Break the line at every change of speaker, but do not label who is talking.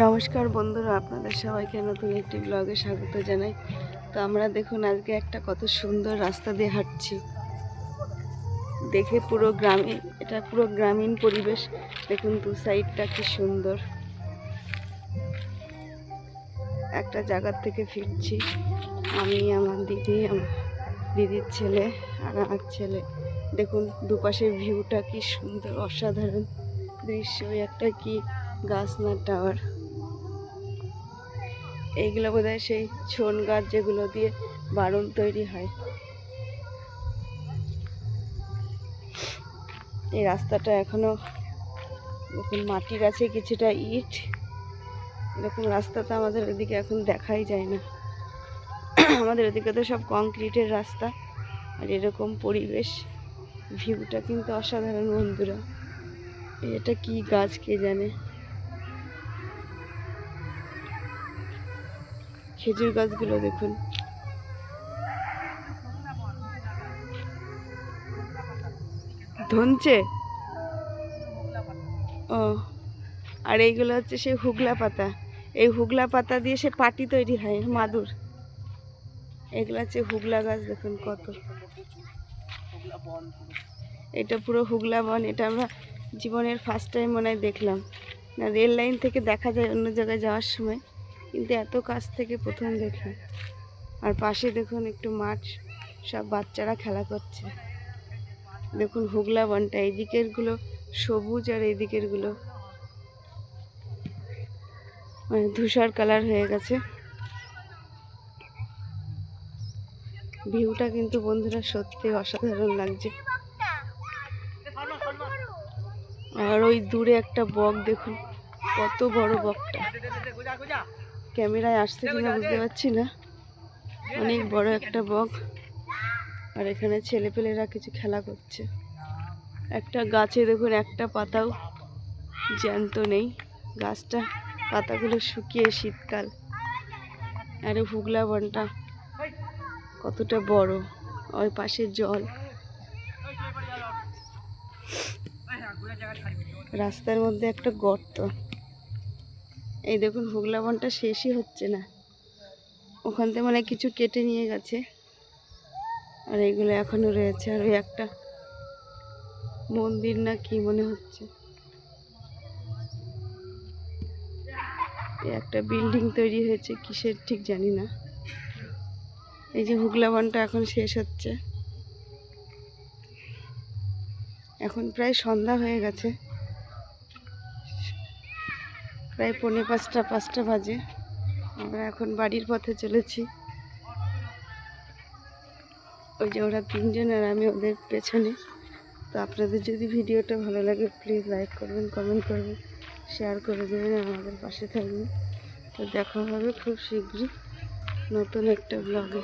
নমস্কার বন্ধুরা, আপনাদের সবাইকে নতুন একটি ব্লগে স্বাগত জানাই। তো আমরা দেখুন, আজকে একটা কত সুন্দর রাস্তা দিয়ে হাঁটছি। দেখে পুরো গ্রামে, এটা পুরো গ্রামীণ পরিবেশ। দেখুন, দু সাইডটা কি সুন্দর। একটা জায়গার থেকে ফিরছি। আমি, আমার দিদি দিদির ছেলে আর আমার ছেলে। দেখুন, দুপাশের ভিউটা কি সুন্দর, অসাধারণ দৃশ্য। একটা কি গাছ না টাওয়ার এইগুলো বোধ সেই ছন গাছ যেগুলো দিয়ে বারণ তৈরি হয়। এই রাস্তাটা এখনও দেখুন, মাটির আছে কিছুটা ইট। এরকম রাস্তা তো আমাদের ওদিকে এখন দেখাই যায় না। আমাদের এদিকে তো সব কংক্রিটের রাস্তা। আর এরকম পরিবেশ ভিউটা কিন্তু অসাধারণ বন্ধুরা। এটা কি গাছ কে জানে? খেজুর গাছগুলো দেখুন। ধনছে? ও, আর এইগুলো হচ্ছে সেই হুগলা পাতা। এই হুগলা পাতা দিয়ে সে পাটি তৈরি হয়, মাদুর। এগুলো হচ্ছে হুগলা গাছ, দেখুন কত। এটা পুরো হুগলা বন, এটা আমরা জীবনের ফার্স্ট টাইম মনে হয় দেখলাম। না রেল লাইন থেকে দেখা যায় অন্য জায়গায় যাওয়ার সময়। কিন্তু এত কাছ থেকে প্রথম দেখলাম আর পাশে দেখুন একটু মাঠ, সব বাচ্চারা খেলা করছে। দেখুন হুগলা বনটা এই দিকেরগুলো সবুজ আর এই দিকেরগুলো মানে ধূসর কালার হয়ে গেছে। ভিউটা কিন্তু বন্ধুরা সত্যি অসাধারণ লাগছে। আর ওই দূরে একটা বক দেখুন, কত বড় বকটা। ক্যামেরায় আসছে কিনা বুঝতে পারছি না। অনেক বড় একটা বক। আর এখানে ছেলেপেলেরা কিছু খেলা করছে। একটা গাছে দেখুন, একটা পাতাও জ্যান্ত নেই। গাছটা, পাতাগুলো শুকিয়ে শীতকাল। আর হুগলা বনটা কতটা বড়। ওই পাশে জল। রাস্তার মধ্যে একটা গর্ত। এই দেখুন হুগলা বনটা শেষই হচ্ছে না। ওখান থেকে মানে কিছু কেটে নিয়ে গেছে। আর এইগুলো এখনও রয়েছে। আর ওই একটা মন্দির না কি মনে হচ্ছে? একটা বিল্ডিং তৈরি হয়েছে, কিসের ঠিক জানি না। এই যে হুগলা বনটা এখন শেষ হচ্ছে। এখন প্রায় সন্ধ্যা হয়ে গেছে। প্রায় পৌনে পাঁচটা পাঁচটা বাজে। আমরা এখন বাড়ির পথে চলেছি। ওই যে ওরা তিনজন আর আমি ওদের পেছনে। তো আপনাদের যদি ভিডিওটা ভালো লাগে প্লিজ লাইক করবেন কমেন্ট করবেন শেয়ার করে দেবেন আমাদের পাশে থাকবেন। তো দেখা হবে খুব শীঘ্রই নতুন একটা ব্লগে